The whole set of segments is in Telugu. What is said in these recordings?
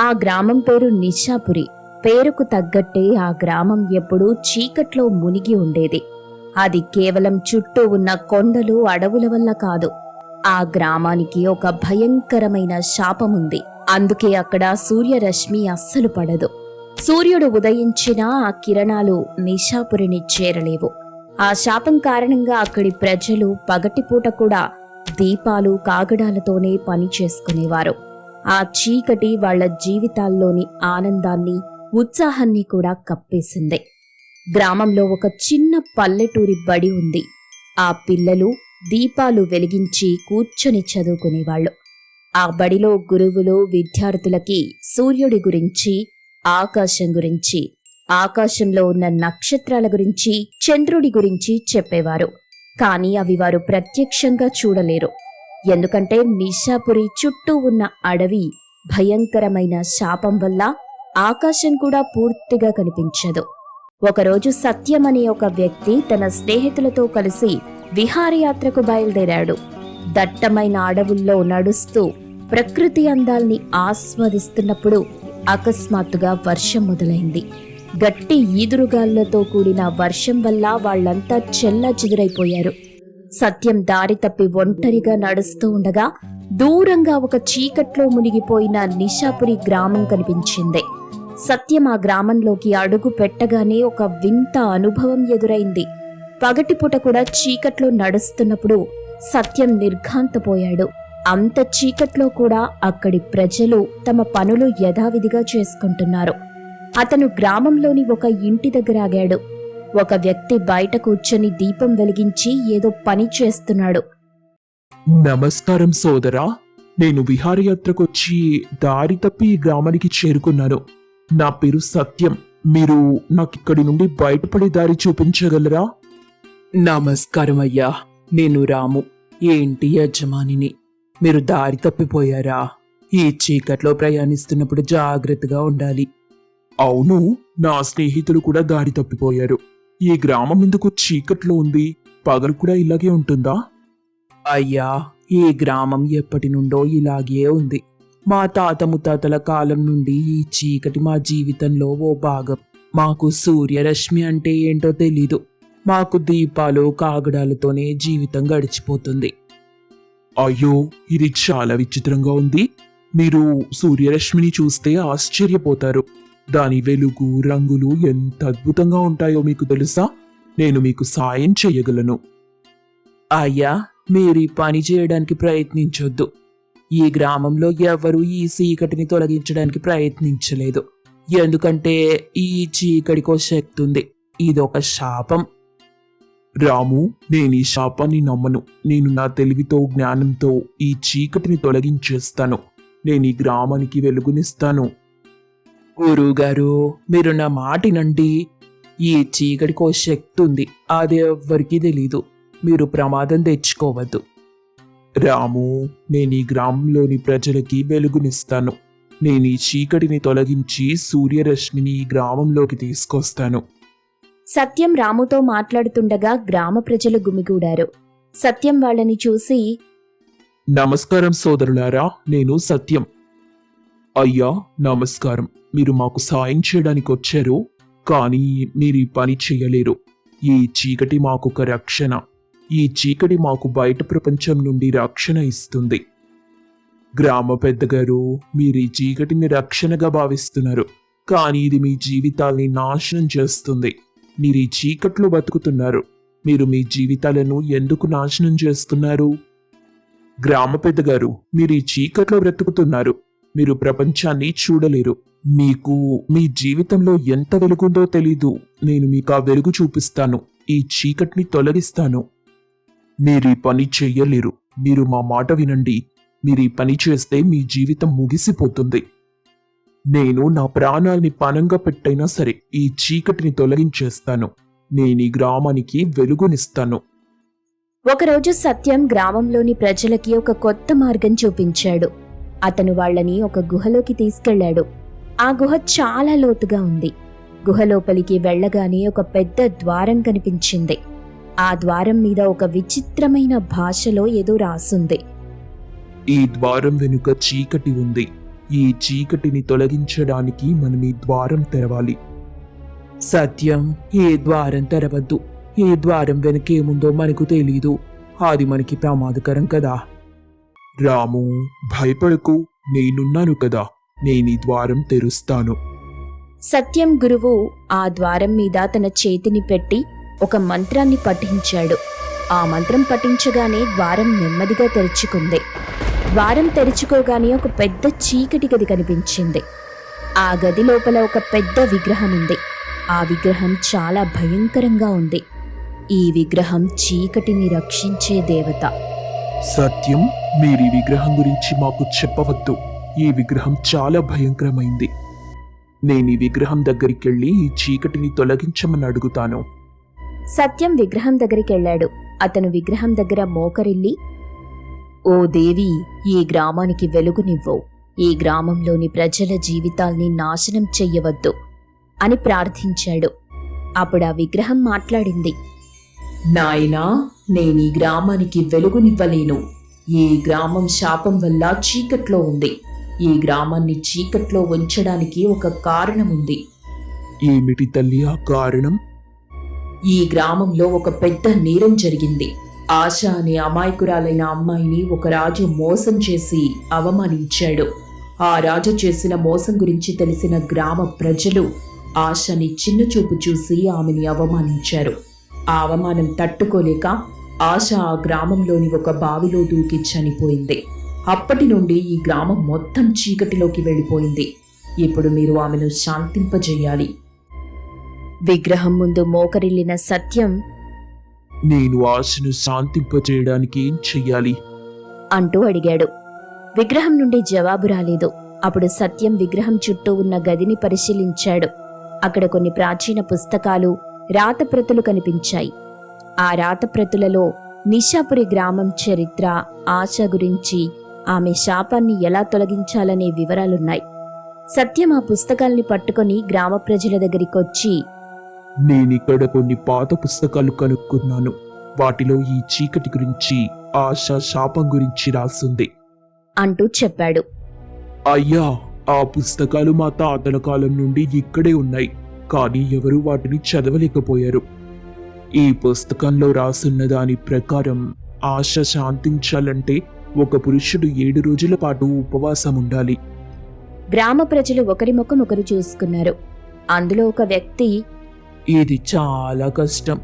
ఆ గ్రామం పేరు నిషాపురి. పేరుకు తగ్గట్టే ఆ గ్రామం ఎప్పుడూ చీకట్లో మునిగి ఉండేది. అది కేవలం చుట్టూ ఉన్న కొండలు అడవుల వల్ల కాదు. ఆ గ్రామానికి ఒక భయంకరమైన శాపముంది అందుకే అక్కడ సూర్యరశ్మి అస్సలు పడదు. సూర్యుడు ఉదయించినా ఆ కిరణాలు నిషాపురిని చేరలేవు. ఆ శాపం కారణంగా అక్కడి ప్రజలు పగటిపూట కూడా దీపాలు కాగడాలతోనే పని చేసుకునేవారు. ఆ చీకటి వాళ్ళ జీవితాల్లోని ఆనందాన్ని ఉత్సాహాన్ని కూడా కప్పేసింది. గ్రామంలో ఒక చిన్న పల్లెటూరి బడి ఉంది. ఆ పిల్లలు దీపాలు వెలిగించి కూర్చొని చదువుకునేవాళ్ళు. ఆ బడిలో గురువులు విద్యార్థులకి సూర్యుడి గురించి ఆకాశం గురించి ఆకాశంలో ఉన్న నక్షత్రాల గురించి చంద్రుడి గురించి చెప్పేవారు. కానీ అవి వారు ప్రత్యక్షంగా చూడలేరు. ఎందుకంటే నిషాపురి చుట్టూ ఉన్న అడవి భయంకరమైన శాపం వల్ల ఆకాశం కూడా పూర్తిగా కనిపించదు. ఒకరోజు సత్యం అనే ఒక వ్యక్తి తన స్నేహితులతో కలిసి విహారయాత్రకు బయలుదేరాడు. దట్టమైన అడవుల్లో నడుస్తూ ప్రకృతి అందాల్ని ఆస్వాదిస్తున్నప్పుడు అకస్మాత్తుగా వర్షం మొదలైంది. గట్టి ఈదురుగాళ్ళతో కూడిన వర్షం వల్ల వాళ్ళంతా చెల్లా చెదురైపోయారు. సత్యం దారి తప్పి ఒంటరిగా నడుస్తూ ఉండగా దూరంగా ఒక చీకట్లో మునిగిపోయిన నిషాపురి గ్రామం కనిపించింది. సత్యం ఆ గ్రామంలోకి అడుగు పెట్టగానే ఒక వింత అనుభవం ఎదురైంది. పగటిపూట కూడా చీకట్లో నడుస్తున్నప్పుడు సత్యం నిర్ఘాంతపోయాడు. అంత చీకట్లో కూడా అక్కడి ప్రజలు తమ పనులు యథావిధిగా చేసుకుంటున్నారు. అతను గ్రామంలోని ఒక ఇంటి దగ్గర ఆగాడు. ఒక వ్యక్తి బయట కూర్చొని దీపం వెలిగించి ఏదో పని చేస్తున్నాడు. నమస్కారం సోదరా. నేను విహారయాత్రకొచ్చి దారి తప్పి ఈ గ్రామానికి చేరుకున్నాను. నా పేరు సత్యం. మీరు నాకు ఇక్కడి నుండి బయటపడే దారి చూపించగలరా? నమస్కారం అయ్యా. నేను రాము ఏంటి యజమానిని. మీరు దారి తప్పిపోయారా? ఈ చీకట్లో ప్రయాణిస్తున్నప్పుడు జాగ్రత్తగా ఉండాలి. అవును నా స్నేహితులు కూడా దారి తప్పిపోయారు. ఈ గ్రామం ఎందుకు చీకట్లో ఉంది? పగలు కూడా ఇలాగే ఉంటుందా? అయ్యా ఈ గ్రామం ఎప్పటి నుండో ఇలాగే ఉంది. మా తాత ముత్తాతల కాలం నుండి ఈ చీకటి మా జీవితంలో ఓ భాగం. మాకు సూర్యరశ్మి అంటే ఏంటో తెలీదు. మాకు దీపాలు కాగడాలతోనే జీవితం గడిచిపోతుంది. అయ్యో ఇది చాలా విచిత్రంగా ఉంది. మీరు సూర్యరశ్మిని చూస్తే ఆశ్చర్యపోతారు. దాని వెలుగు రంగులు ఎంత అద్భుతంగా ఉంటాయో మీకు తెలుసా? నేను మీకు సాయం చేయగలను. అయ్యా మీరు ఈ పని చేయడానికి ప్రయత్నించొద్దు. ఈ గ్రామంలో ఎవరు ఈ చీకటిని తొలగించడానికి ప్రయత్నించలేదు. ఎందుకంటే ఈ చీకటికో శక్తి ఉంది. ఇదొక శాపం. రాము నేను ఈ శాపాన్ని నమ్మను. నేను నా తెలివితో జ్ఞానంతో ఈ చీకటిని తొలగించేస్తాను. నేను ఈ గ్రామానికి వెలుగునిస్తాను. గురువుగారు మీరు నా మాటినండి. ఈ చీకటికో శక్తి ఉంది అది ఎవ్వరికీ తెలీదు. మీరు ప్రమాదం తెచ్చుకోవద్దు. రాము నేను ఈ గ్రామంలోని ప్రజలకి వెలుగునిస్తాను. నేను ఈ చీకటిని తొలగించి సూర్యరశ్మిని ఈ గ్రామంలోకి తీసుకొస్తాను. సత్యం రాముతో మాట్లాడుతుండగా గ్రామ ప్రజలు గుమిగూడారు. సత్యం వాళ్ళని చూసి నమస్కారం సోదరులారా నేను సత్యం. అయ్యా నమస్కారం. మీరు మాకు సాయం చేయడానికి వచ్చారు కానీ మీరు ఈ పని చేయలేరు. ఈ చీకటి మాకు ఒక రక్షణ. ఈ చీకటి మాకు బయట ప్రపంచం నుండి రక్షణ ఇస్తుంది. గ్రామ పెద్దగారు మీరు ఈ చీకటిని రక్షణగా భావిస్తున్నారు కానీ ఇది మీ జీవితాల్ని నాశనం చేస్తుంది. మీరు ఈ చీకట్లో బతుకుతున్నారు మీరు మీ జీవితాలను ఎందుకు నాశనం చేస్తున్నారు? గ్రామ పెద్దగారు మీరు ఈ చీకట్లో బ్రతుకుతున్నారు మీరు ప్రపంచాన్ని చూడలేరు. మీకు మీ జీవితంలో ఎంత వెలుగుందో తెలీదు. నేను మీకు ఆ వెలుగు చూపిస్తాను. ఈ చీకటిని తొలగిస్తాను. మీరు ఈ పని చెయ్యలేరు మీరు మా మాట వినండి. మీరు ఈ పని చేస్తే మీ జీవితం ముగిసిపోతుంది. నేను నా ప్రాణాల్ని పనంగా పెట్టైనా సరే ఈ చీకటిని తొలగించేస్తాను. నేను ఈ గ్రామానికి వెలుగునిస్తాను. ఒకరోజు సత్యం గ్రామంలోని ప్రజలకి ఒక కొత్త మార్గం చూపించాడు. అతను వాళ్ళని ఒక గుహలోకి తీసుకెళ్ళాడు. ఆ గుహ చాలా లోతుగా ఉంది. గుహ లోపలికి వెళ్ళగానే ఒక పెద్ద ద్వారం కనిపించింది. ఆ ద్వారం మీద ఒక విచిత్రమైన భాషలో ఏదో రాసుంది. ఈ ద్వారం వెనుక చీకటి ఉంది. ఈ చీకటిని తొలగించడానికి మనం ఈ ద్వారం తెరవాలి. సత్యం ఏ ద్వారం తెరవద్దు. ఏ ద్వారం వెనకేముందో మనకు తెలీదు. అది మనకి ప్రమాదకరం కదా. రాము భయపడకు. నేనున్నాను కదా. నేను ఈ ద్వారం తెరుస్తాను. సత్యం గురువు ఆ ద్వారం మీద తన చేతిని పెట్టి ఒక మంత్రాన్ని పఠించాడు. ఆ మంత్రం పఠించగానే ద్వారం నెమ్మదిగా తెరుచుకుంది. ద్వారం తెరుచుకోగానే ఒక పెద్ద చీకటి గది కనిపించింది. ఆ గది లోపల ఒక పెద్ద విగ్రహం ఉంది. ఆ విగ్రహం చాలా భయంకరంగా ఉంది. ఈ విగ్రహం చీకటిని రక్షించే దేవత. సత్యం మీరు ఈ విగ్రహం గురించి మాకు చెప్పవద్దు. ఈ విగ్రహం చాలా భయంకరమైంది. నేను ఈ విగ్రహం దగ్గరికి వెళ్ళి ఈ చీకటిని తొలగించమని అడుగుతాను. సత్యం విగ్రహం దగ్గరికి వెళ్ళాడు అతను విగ్రహం దగ్గర మోకరిల్లి ఓ దేవి ఈ గ్రామానికి వెలుగునివ్వు. ఈ గ్రామంలోని ప్రజల జీవితాల్ని నాశనం చెయ్యవద్దు అని ప్రార్థించాడు. అప్పుడు ఆ విగ్రహం మాట్లాడింది. నాయనా నేను ఈ గ్రామానికి వెలుగునివ్వలేను. ఈ గ్రామం శాపం వల్ల చీకట్లో ఉంది. ఈ గ్రామాన్ని చీకట్లో ఉంచడానికి ఒక కారణం ఉంది ఏమిటి తల్లి ఆ కారణం? ఈ గ్రామంలో ఒక పెద్ద నేరం జరిగింది. ఆశ అనే అమాయకురాలైన అమ్మాయిని ఒక రాజు మోసం చేసి అవమానించాడు. ఆ రాజు చేసిన మోసం గురించి తెలిసిన గ్రామ ప్రజలు ఆశని చిన్నచూపు చూసి ఆమెని అవమానించారు. ఆ అవమానం తట్టుకోలేక ఆశ ఆ గ్రామంలోని ఒక బావిలో దూకి చనిపోయింది. అప్పటి నుండి ఈ గ్రామం మొత్తం చీకటిలోకి వెళ్ళిపోయింది. ఇప్పుడు మీరు ఆమెను శాంతింపజేయాలి. విగ్రహం ముందు మోకరిల్లిన సత్యం నేను ఆశను శాంతింపజేయడానికి ఏం చెయ్యాలి? అంటూ అడిగాడు. విగ్రహం నుండి జవాబు రాలేదు. అప్పుడు సత్యం విగ్రహం చుట్టూ ఉన్న గదిని పరిశీలించాడు. అక్కడ కొన్ని ప్రాచీన పుస్తకాలు రాతప్రతులు కనిపించాయి. ఆ రాతప్రతులలో నిషాపురి గ్రామం చరిత్ర ఆశ గురించి ఆమె శాపాన్ని ఎలా తొలగించాలనే వివరాలున్నాయి. సత్యం ఆ పుస్తకాల్ని పట్టుకొని గ్రామ ప్రజల దగ్గరికొచ్చి నేనిక్కడ కొన్ని పాత పుస్తకాలు కనుక్కున్నాను. వాటిలో ఈ చీకటి గురించి ఆశ శాపం గురించి రాసుంది. అంటూ చెప్పాడు. అయ్యా ఆ పుస్తకాలు మా తాతల కాలం నుండి ఇక్కడే ఉన్నాయి. కానీ ఎవరు వాటిని చదవలేకపోయారు. ఈ పుస్తకంలో రాసున్న దాని ప్రకారం ఆశ శాంతించాలంటే ఒక పురుషుడు ఏడు రోజుల పాటు ఉపవాసం ఉండాలి. గ్రామ ప్రజలు ఒకరి ముఖం ఒకరు చూసుకున్నారు. అందులో ఒక వ్యక్తి ఇది చాలా కష్టం.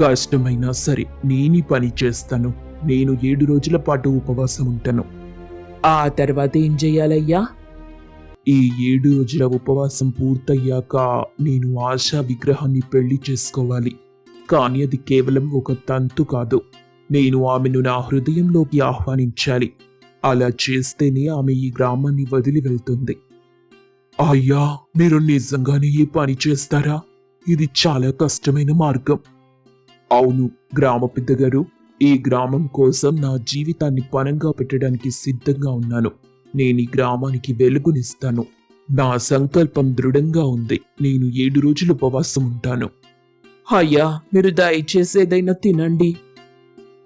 కష్టమైనా సరే నేను పని చేస్తాను. నేను ఏడు రోజుల పాటు ఉపవాసం ఉంటాను. ఆ తర్వాత ఏం చెయ్యాలయ్యా ఈ ఏడు రోజుల ఉపవాసం పూర్తయ్యాక నేను ఆశా విగ్రహాన్ని పెళ్ళి చేసుకోవాలి. కానీ అది కేవలం ఒక తంతు కాదు. నేను ఆమెను నా హృదయంలోకి ఆహ్వానించాలి. అలా చేస్తేనే ఆమె ఈ గ్రామాన్ని వదిలి వెళ్తుంది. అయ్యా మీరు నిజంగానే ఈ పని చేస్తారా? ఇది చాలా కష్టమైన మార్గం. అవును గ్రామ పెద్దగారు ఈ గ్రామం కోసం నా జీవితాన్ని పనంగా పెట్టడానికి సిద్ధంగా ఉన్నాను. నేను ఈ గ్రామానికి వెలుగునిస్తాను. నా సంకల్పం దృఢంగా ఉంది. నేను ఏడు రోజులు ఉపవాసం ఉంటాను. అయ్యా మీరు దయచేసి ఏదైనా తినండి.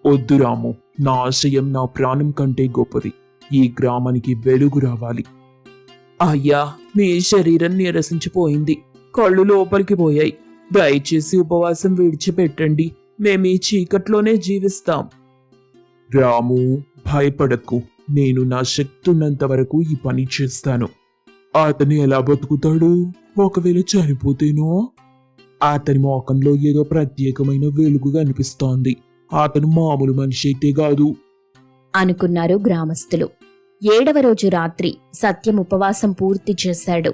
వద్దు రాము నా ఆశయం నా ప్రాణం కంటే గొప్పది. ఈ గ్రామానికి వెలుగు రావాలి. అయ్యా మీ శరీరం నీరసించిపోయింది. కళ్ళు లోపలికి పోయాయి. దయచేసి ఉపవాసం విడిచిపెట్టండి. మేము ఈ చీకట్లోనే జీవిస్తాం. రాము భయపడకు. నేను నా శక్తున్నంత వరకు ఈ పని చేస్తాను. అతను ఎలా బతుకుతాడు? ఒకవేళ చనిపోతేనో? అతని మోకంలో ఏదో ప్రత్యేకమైన వెలుగు కనిపిస్తోంది. అతను మామూలు మనిషి అయితే కాదు. అనుకున్నారు గ్రామస్తులు. ఏడవ రోజు రాత్రి సత్యం ఉపవాసం పూర్తి చేశాడు.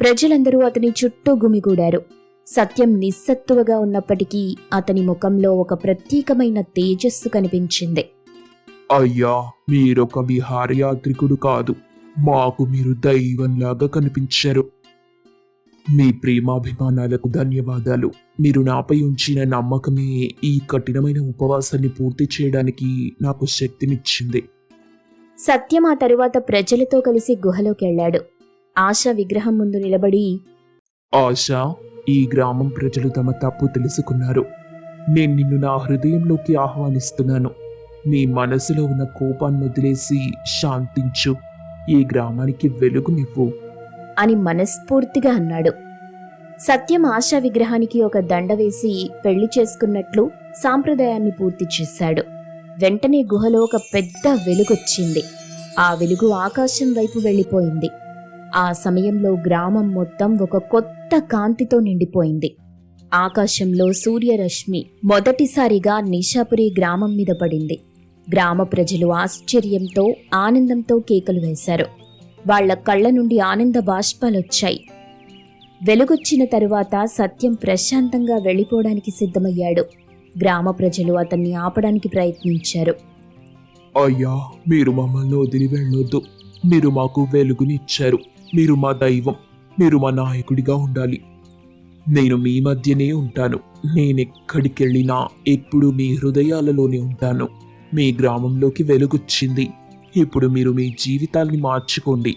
ప్రజలందరూ అతని చుట్టూ గుమిగూడారు. సత్యం నిస్సత్తువగా ఉన్నప్పటికీ అతని ముఖంలో ఒక ప్రత్యేకమైన తేజస్సు కనిపించింది. అయ్యా మీరొక విహారయాత్రికుడు కాదు. మాకు మీరు దైవంలాగా కనిపించారు. మీ ప్రేమాభిమానాలకు ధన్యవాదాలు. మీరు నాపై ఉంచిన నమ్మకమే ఈ కఠినమైన ఉపవాసాన్ని పూర్తి చేయడానికి నాకు శక్తినిచ్చింది. సత్యం ఆ తరువాత ప్రజలతో కలిసి గుహలోకెళ్ళాడు ఆశ విగ్రహం ముందు నిలబడి ఆశ ఈ గ్రామం ప్రజలు తమ తప్పు తెలుసుకున్నారు. నేను నిన్ను నా హృదయంలోకి ఆహ్వానిస్తున్నాను. నీ మనసులో ఉన్న కోపాన్ని వదిలేసి శాంతించు. ఈ గ్రామానికి వెలుగునివ్వు. అని మనస్ఫూర్తిగా అన్నాడు. సత్యం ఆశా విగ్రహానికి ఒక దండ వేసి పెళ్ళి చేసుకున్నట్లు సాంప్రదాయాన్ని పూర్తి చేశాడు. వెంటనే గుహలో ఒక పెద్ద వెలుగొచ్చింది. ఆ వెలుగు ఆకాశం వైపు వెళ్ళిపోయింది. ఆ సమయంలో గ్రామం మొత్తం ఒక కొత్త కాంతితో నిండిపోయింది. ఆకాశంలో సూర్యరశ్మి మొదటిసారిగా నిషాపురి గ్రామం మీద పడింది. గ్రామ ప్రజలు ఆశ్చర్యంతో ఆనందంతో కేకలు వేశారు. వాళ్ళ కళ్ళ నుండి ఆనంద బాష్పాలొచ్చాయి. వెలుగొచ్చిన తరువాత సత్యం ప్రశాంతంగా వెళ్ళిపోవడానికి సిద్ధమయ్యాడు. గ్రామ ప్రజలు అతన్ని ఆపడానికి ప్రయత్నించారు. అయ్యా మీరు మమ్మల్ని వదిలి వెళ్ళొద్దు. మీరు మాకు వెలుగునిచ్చారు. మీరు మా దైవం. మీరు మా నాయకుడిగా ఉండాలి. నేను మీ మధ్యనే ఉంటాను. నేనెక్కడికెళ్ళినా ఎప్పుడు మీ హృదయాలలోనే ఉంటాను. మీ గ్రామంలోకి వెలుగొచ్చింది. ఇప్పుడు మీరు మీ జీవితాన్ని మార్చుకోండి.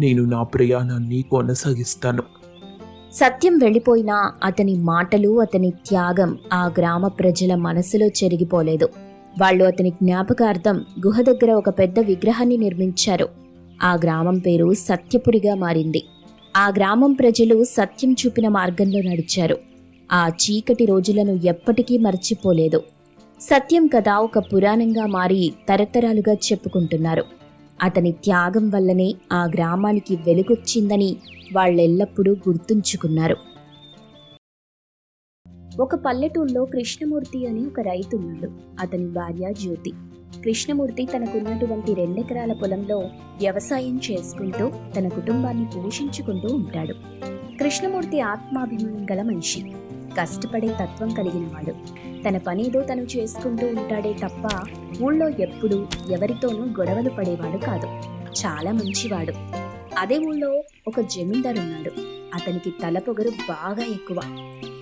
నేను నా ప్రయాణాన్ని కొనసాగిస్తాను. సత్యం వెళ్ళిపోయినా అతని మాటలు అతని త్యాగం ఆ గ్రామ ప్రజల మనసులో చెరిగిపోలేదు. వాళ్ళు అతని జ్ఞాపకార్థం గుహ దగ్గర ఒక పెద్ద విగ్రహాన్ని నిర్మించారు. ఆ గ్రామం పేరు సత్యపురిగా మారింది. ఆ గ్రామం ప్రజలు సత్యం చూపిన మార్గంలో నడిచారు. ఆ చీకటి రోజులను ఎప్పటికీ మర్చిపోలేదు. సత్యం కథ ఒక పురాణంగా మారి తరతరాలుగా చెప్పుకుంటున్నారు. అతని త్యాగం వల్లనే ఆ గ్రామానికి వెలుగొచ్చిందని వాళ్ళెల్లప్పుడూ గుర్తుంచుకున్నారు. ఒక పల్లెటూళ్ళలో కృష్ణమూర్తి అని ఒక రైతున్నాడు. అతని భార్య జ్యోతి. కృష్ణమూర్తి తనకున్నటువంటి రెండెకరాల పొలంలో వ్యవసాయం చేసుకుంటూ తన కుటుంబాన్ని పోషించుకుంటూ ఉంటాడు. కృష్ణమూర్తి ఆత్మాభిమానం గల మనిషి. కష్టపడే తత్వం కలిగినవాడు తన పనేదో తను చేసుకుంటూ ఉంటాడే తప్ప ఊళ్ళో ఎప్పుడూ ఎవరితోనూ గొడవలు పడేవాడు కాదు. చాలా మంచివాడు. అదే ఊళ్ళో ఒక జమీందారు ఉన్నాడు. అతనికి తల పొగరు బాగా ఎక్కువ.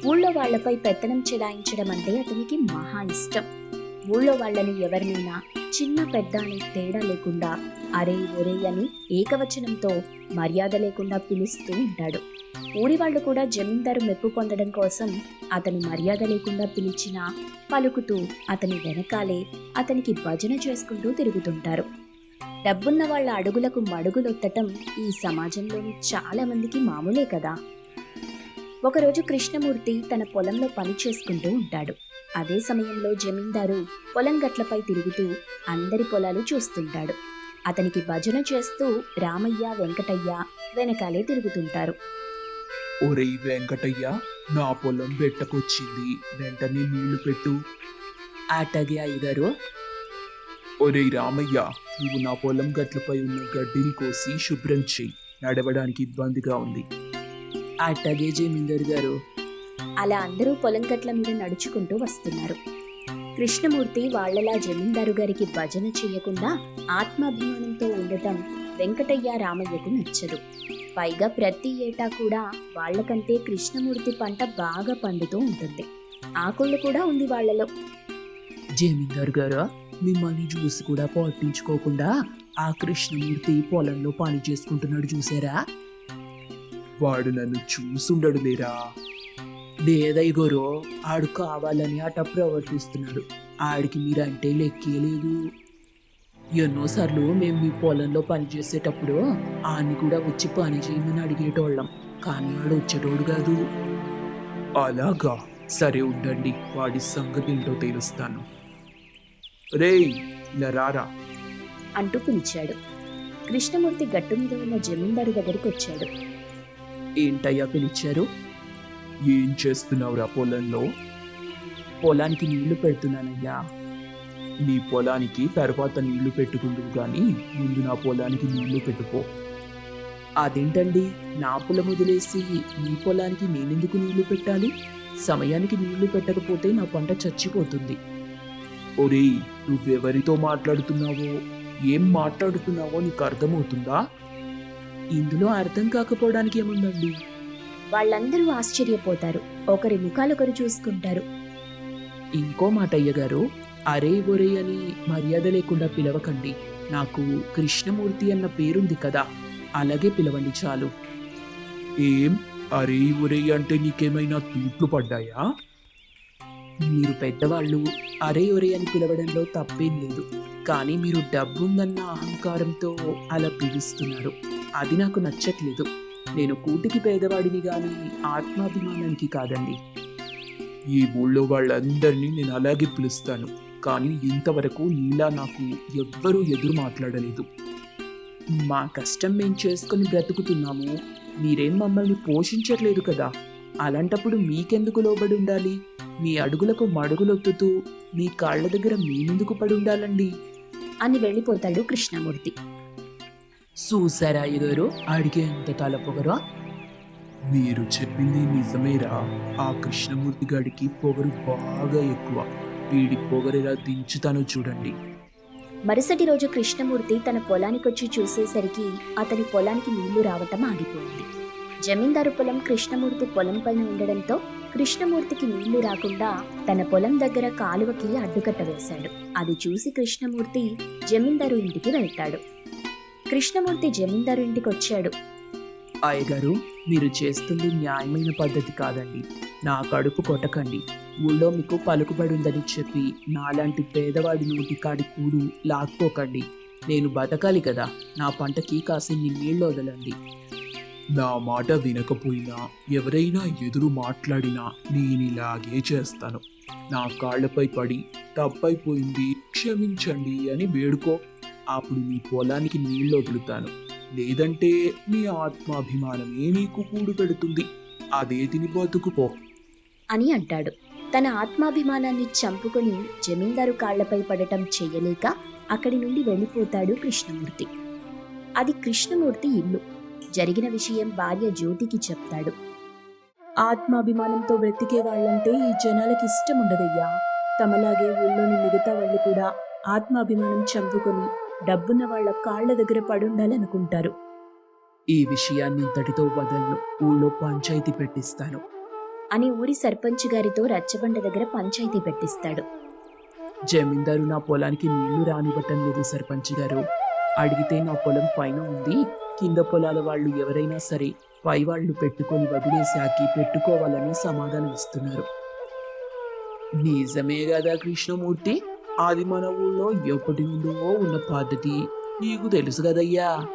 ఊళ్ళో వాళ్ళపై పెత్తనం చెలాయించడం అంటే అతనికి మహా ఇష్టం. ఊళ్ళో వాళ్ళని ఎవరినైనా చిన్న పెద్ద అని తేడా లేకుండా అరే ఒరే అని ఏకవచనంతో మర్యాద లేకుండా పిలుస్తూ ఉంటాడు. ఊరి వాళ్ళు కూడా జమీందారు మెప్పు పొందడం కోసం అతని మర్యాద లేకుండా పిలిచినా పలుకుతూ అతని వెనకాలే అతనికి భజన చేసుకుంటూ తిరుగుతుంటారు. డబ్బున్న వాళ్ళ అడుగులకు మడుగులొత్తటం ఈ సమాజంలోని చాలా మందికి మామూలే కదా. ఒకరోజు కృష్ణమూర్తి తన పొలంలో పని చేసుకుంటూ ఉంటాడు. అదే సమయంలో జమీందారు పొలం గట్లపై తిరుగుతూ అందరి పొలాలు చూస్తుంటాడు. అతనికి భజన చేస్తూ రామయ్య వెంకటయ్య వెనకాలే తిరుగుతుంటారు. ఒరేయ్ వెంకటయ్య నా పొలం బెట్టకొచ్చింది. వెంటనే నీళ్ళు పెట్టు. అటగే అయ్యగారు. ఒరేయ్ రామయ్య నువ్వు నా పొలం గట్లపై ఉన్న గడ్డిని కోసి శుభ్రం చెయ్యి. నడవడానికి ఇబ్బందిగా ఉంది. అటగే జమీందారు గారు. అలా అందరూ పొలం గట్ల మీద నడుచుకుంటూ వస్తున్నారు. కృష్ణమూర్తి వాళ్ళలా జమీందారు గారికి భజన చేయకుండా ఆత్మాభిమానంతో ఉండటం వెంకటయ్య రామయ్యకు నచ్చదు. పైగా ప్రతి ఏటా కూడా వాళ్ళకంటే కృష్ణమూర్తి పంట బాగా పండుతూ ఉంటుంది. ఆకుళ్ళు కూడా ఉంది వాళ్ళలో. జమీందారు గారు మిమ్మల్ని చూసి కూడా పాటించుకోకుండా ఆ కృష్ణమూర్తి పొలంలో పని చేసుకుంటున్నాడు చూసారా? వాడు నన్ను చూసుండడు లేరా లేదయ్య గారు ఆడు కావాలని అట ప్రవర్తిస్తున్నాడు. ఆడికి మీరంటే లెక్కే లేదు. ఎన్నోసార్లు మేము మీ పొలంలో పని చేసేటప్పుడు ఆని కూడా వచ్చి పని చేయమని అడిగేటోళ్ళం. కానీ ఆడు వచ్చేటోడు కాదు. అలాగా? సరే ఉండండి. వాడి సంగతి ఏంటో తెలుస్తాను. రేయ్ ఇలా రారా? అంటూ పిలిచాడు. కృష్ణమూర్తి గట్టు మీద ఉన్న జమీందారు దగ్గరికి వచ్చాడు. ఏంటయ్యా పిలిచారు? ఏం చేస్తున్నావురా పొలంలో? పొలానికి నీళ్ళు పెడుతున్నానయ్యా. నీ పొలానికి తర్వాత నీళ్ళు పెట్టుకుందువు గాని ముందు నా పొలానికి నీళ్ళు పెట్టుకో. అదేంటండి? నా పొలం వదిలేసి మీ పొలానికి నేనెందుకు నీళ్ళు పెట్టాలి? సమయానికి నీళ్ళు పెట్టకపోతే నా పంట చచ్చిపోతుంది. ఒరేయ్ నువ్వెవరితో మాట్లాడుతున్నావో? ఏం మాట్లాడుతున్నావో నీకు అర్థమవుతుందా? ఇందులో అర్థం కాకపోవడానికి ఏముందండి? వాళ్ళందరూ ఆశ్చర్యపోతారు. ఒకరి ముఖాలొకరు చూసుకుంటారు. ఇంకో మాట అయ్యగారు అరే ఒరే అని మర్యాద లేకుండా పిలవకండి. నాకు కృష్ణమూర్తి అన్న పేరుంది కదా అలాగే పిలవండి చాలు. ఏం? అరే ఒరే అంటే నీకేమైనా తూట్లు పడ్డాయా? మీరు పెద్దవాళ్ళు అరే ఒరే అని పిలవడంలో తప్పేం లేదు. కానీ మీరు డబ్బుందన్న అహంకారంతో అలా పిలుస్తున్నారు. అది నాకు నచ్చట్లేదు. నేను కూటికి పేదవాడిని గాని ఆత్మాభిమానానికి కాదండి. ఈ ఊళ్ళో వాళ్ళందరినీ నేను అలాగే పిలుస్తాను. కానీ ఇంతవరకు నీలా నాకు ఎవ్వరూ ఎదురు మాట్లాడలేదు. మా కష్టం మేం చేసుకుని బ్రతుకుతున్నాము. మీరేం మమ్మల్ని పోషించట్లేదు కదా. అలాంటప్పుడు మీకెందుకు లోబడి ఉండాలి? మీ అడుగులకు మడుగులొత్తుతూ మీ కాళ్ళ దగ్గర మేమెందుకు పడి ఉండాలండి? అని వెళ్ళిపోతాడు కృష్ణమూర్తి. చూసారా అయ్యగారు అడిగే ఎంత తలపొగరా? మీరు చెప్పింది నిజమేరా. ఆ కృష్ణమూర్తి గాడికి పొగరు బాగా ఎక్కువ. వీడి పొగరెలా దించుతానో చూడండి. మరుసటి రోజు కృష్ణమూర్తి తన పొలానికొచ్చి చూసేసరికి అతని పొలానికి నీళ్ళు రావటం ఆగిపోయింది. జమీందారు పొలం కృష్ణమూర్తి పొలం పైన ఉండడంతో కృష్ణమూర్తికి నీళ్ళు రాకుండా తన పొలం దగ్గర కాలువకి అడ్డుకట్ట వేశాడు అది చూసి కృష్ణమూర్తి జమీందారు ఇంటికి వెళ్తాడు. కృష్ణమూర్తి జమీందారు ఇంటికి వచ్చాడు అయ్యగారు మీరు చేస్తుంది న్యాయమైన పద్ధతి కాదండి. నా కడుపు కొట్టకండి. ఊళ్ళో మీకు పలుకుబడి ఉందని చెప్పి నాలాంటి పేదవాడి నోటి కాడి కూడు లాక్కోకండి. నేను బతకాలి కదా. నా పంటకి కాసిన్ని నీళ్ళు వదలండి నా మాట వినకపోయినా ఎవరైనా ఎదురు మాట్లాడినా నేనిలాగే చేస్తాను. నా కాళ్ళపై పడి తప్పైపోయింది క్షమించండి అని వేడుకో. అప్పుడు నీ పొలానికి నీళ్ళు వదులుతాను లేదంటే నీ ఆత్మాభిమానమే నీకు కూడు పెడుతుంది. అదే తిని బతుకుపో. అని అంటాడు. తన ఆత్మాభిమానాన్ని చంపుకొని జమీందారు కాళ్ళపై పడటం చేయలేక అక్కడి నుండి వెళ్ళిపోతాడు కృష్ణమూర్తి. అది కృష్ణమూర్తి ఇల్లు. జరిగిన విషయం భార్య జ్యోతికి చెప్తాడు. ఆత్మాభిమానంతో బ్రతికే వాళ్ళంటే ఈ జనాలకి ఇష్టం ఉండదయ్యా. తమలాగే ఊళ్ళోని మిగతా వాళ్ళు కూడా ఆత్మాభిమానం చంపుకొని డబ్బున్న వాళ్ళ కాళ్ళ దగ్గర పడుండాలనుకుంటారు ఈ విషయాన్ని ఇంతటితో వదలను. ఊళ్ళో పంచాయతీ పెట్టిస్తాను. అని ఊరి సర్పంచ్ గారితో రచ్చబండ దగ్గర పంచాయతీ పెట్టిస్తాడు. జమీందారు నా పొలానికి నీళ్ళు రానివ్వటం లేదు సర్పంచ్ గారు. అడిగితే నా పొలం పైన ఉంది. కింద పొలాల వాళ్ళు ఎవరైనా సరే పై వాళ్ళు పెట్టుకొని వదిలేశాకి పెట్టుకోవాలని సమాధానం ఇస్తున్నారు. నిజమే కదా కృష్ణమూర్తి? అది మన ఊళ్ళో ఎప్పటి నుండో ఉన్న పద్ధతి. నీకు తెలుసు కదయ్యా.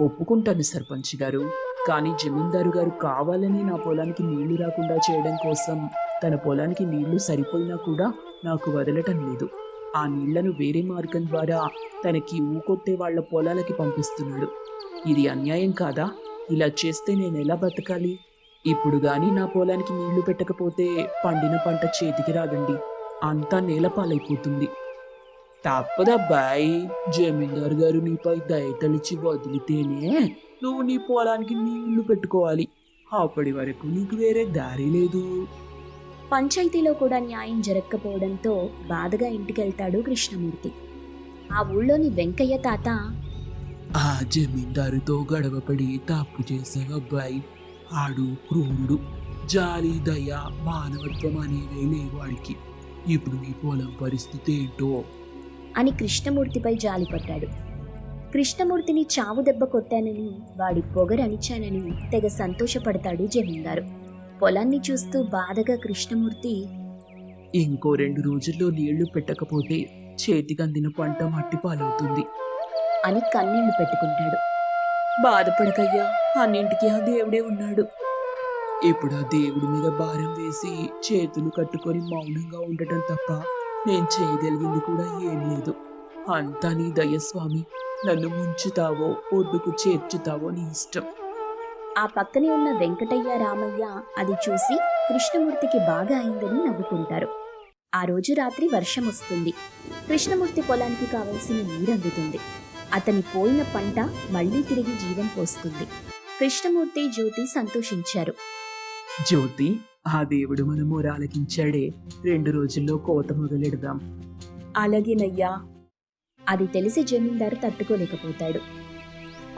ఒప్పుకుంటాను సర్పంచ్ గారు. కానీ జమీందారు గారు కావాలని నా పొలానికి నీళ్ళు రాకుండా చేయడం కోసం తన పొలానికి నీళ్ళు సరిపోయినా కూడా నాకు వదలటం లేదు. ఆ నీళ్ళను వేరే మార్గం ద్వారా తనకి ఊకొట్టే వాళ్ళ పొలాలకి పంపిస్తున్నాడు. ఇది అన్యాయం కాదా? ఇలా చేస్తే నేను ఎలా బతకాలి? ఇప్పుడు కానీ నా పొలానికి నీళ్ళు పెట్టకపోతే పండిన పంట చేతికి రాదండి. అంతా నేలపాలైపోతుంది. తప్పదబ్బాయి జమీందారు గారు నీపై దయతలిచి వదిలితేనే నువ్వు నీ పొలానికి నీళ్ళు పెట్టుకోవాలి. అప్పటి వరకు నీకు వేరే దారి లేదు. పంచాయతీలో కూడా న్యాయం జరగకపోవడంతో బాధగా ఇంటికెళ్తాడు కృష్ణమూర్తి. ఆ ఊళ్ళోని వెంకయ్య తాత ఆ జమీందారుతో గడవపడి తప్పు చేసావబ్బాయి ఆడు క్రూరుడు జాలి దయ మానవత్వం అనేవే లేవు వాడికి. ఇప్పుడు నీ పొలం పరిస్థితి ఏంటో? అని కృష్ణమూర్తిపై జాలిపడ్డాడు. కృష్ణమూర్తిని చావు దెబ్బ కొట్టానని వాడి పొగరనిచానని తెగ సంతోషపడతాడు జమీందారు. పొలాన్ని చూస్తూ బాధగా కృష్ణమూర్తి ఇంకో రెండు రోజుల్లో నీళ్ళు పెట్టకపోతే చేతికి అందిన పంట మట్టి పాలవుతుంది. అని కన్నీళ్ళు పెట్టుకుంటాడు. బాధపడకయ్యా అన్నింటికి ఆ దేవుడే ఉన్నాడు. ఇప్పుడు ఆ దేవుడి మీద భారం వేసి చేతులు కట్టుకొని మౌనంగా ఉండటం తప్ప నేను చేయగలిగింది కూడా ఏం లేదు. అంతా నీ దయస్వామి నన్ను ముంచుతావో ఒడ్డుకు చేర్చుతావో నీ ఇష్టం. ఆ పక్కనే ఉన్న వెంకటయ్య రామయ్య అది చూసి కృష్ణమూర్తికి బాగా అయిందని నవ్వుకుంటారు. ఆ రోజు రాత్రి వర్షం వస్తుంది. కృష్ణమూర్తి పొలానికి కావలసిన నీరు అందుతుంది అతని పోయిన పంట మళ్ళీ తిరిగి జీవం పోస్తుంది. కృష్ణమూర్తి జ్యోతి సంతోషించారు. జ్యోతి ఆ దేవుడు మన మొరాలకించాడే రెండు రోజుల్లో కోత మొదలెడదాం. అలాగేనయ్యా అది తెలిసి జమీందారు తట్టుకోలేకపోతాడు.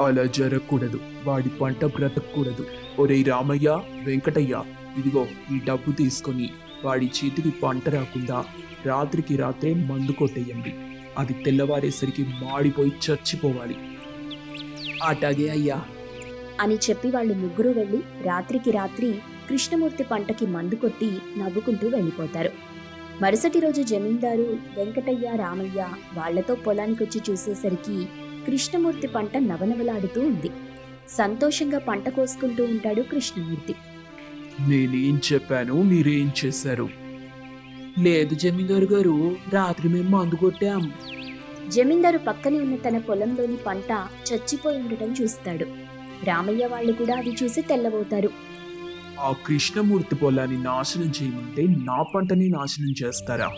అలా జరగకూడదు. వాడి పంట బ్రతకూడదు ఒరేయ్ రామయ్య వెంకటయ్య ఇదిగో ఈ డబ్బు తీసుకొని వాడి చేతికి పంట రాకుండా రాత్రికి రాత్రే మందు కొట్టేయండి. అది తెల్లవారేసరికి మాడిపోయి చచ్చిపోవాలి. అటాగే అయ్యా. అని చెప్పి వాళ్ళు ముగ్గురు వెళ్ళి రాత్రికి రాత్రి కృష్ణమూర్తి పంటకి మందు కొట్టి నవ్వుకుంటూ వెళ్ళిపోతారు. మరుసటి రోజు జమీందారు వెంకటయ్య రామయ్య వాళ్ళతో పొలానికొచ్చి చూసేసరికి కృష్ణమూర్తి పంట నవనవలాడుతూ ఉంది. సంతోషంగా పంట కోసుకుంటూ ఉంటాడు కృష్ణమూర్తి. నేనేం చెప్పాను మీరేం చేశారు? లేదు జమీందారు గారు రాత్రి మేము మందు కొట్టాం. జమీందారు పక్కనే ఉన్న తన పొలంలోని పంట చచ్చిపోయి ఉండటం చూస్తాడు. రామయ్య వాళ్ళు కూడా అది చూసి తెల్లబోతారు. ఆ కృష్ణమూర్తి పొలాన్ని నాశనం చేయమంటే నా పంటని నాశనం చేస్తారా?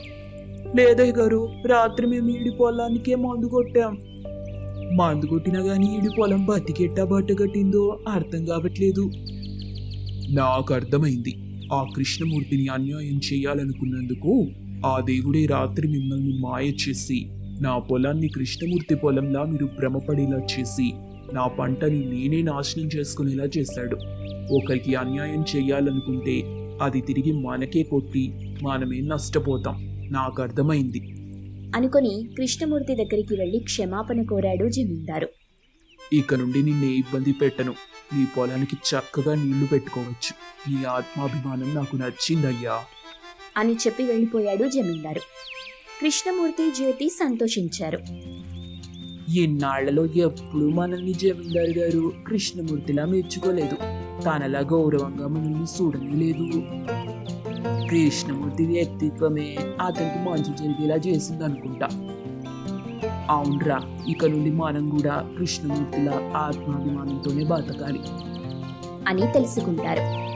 లేదయ్య గారు రాత్రి మేము ఈడి పొలానికే మందు కొట్టాం. మందు కొట్టినా కానీ ఈడి పొలం బతికెట్టా బట్ట కట్టిందో అర్థం కావట్లేదు. నాకు అర్థమైంది. ఆ కృష్ణమూర్తిని అన్యాయం చేయాలనుకున్నందుకు ఆ దేవుడే రాత్రి మిమ్మల్ని మాయ చేసి నా పొలాన్ని కృష్ణమూర్తి పొలంలా మీరు భ్రమపడేలా చేసి నా పంటని నేనే నాశనం చేసుకునేలా చేశాడు. ఒకరికి అన్యాయం చేయాలనుకుంటే అది తిరిగి మనకే కొట్టి మనమే నష్టపోతాం. నాకు అర్థమైంది. అనుకొని కృష్ణమూర్తి దగ్గరికి వెళ్ళి క్షమాపణ కోరాడు జమీందారు. ఇక నుండి నిన్నే ఇబ్బంది పెట్టను. నీ పొలానికి చక్కగా నీళ్ళు పెట్టుకోవచ్చు. నీ ఆత్మాభిమానం నాకు నచ్చిందయ్యా. అని చెప్పి వెళ్ళిపోయాడు జమీందారు. కృష్ణమూర్తి జ్యోతి సంతోషించారు. ఇన్నాళ్ళలో ఎప్పుడు మనల్ని జమీందారు గారు కృష్ణమూర్తిలా మెచ్చుకోలేదు. తానలా గౌరవంగా మనల్ని చూడనే లేదు కృష్ణమూర్తి వ్యక్తిత్వమే అతనికి మంచి జరిగేలా చేసింది అనుకుంటా అవునరా ఇక నుండి మనం కూడా కృష్ణమూర్తిలా ఆత్మాభిమానంతోనే బతకాలి. అని తెలుసుకుంటారు.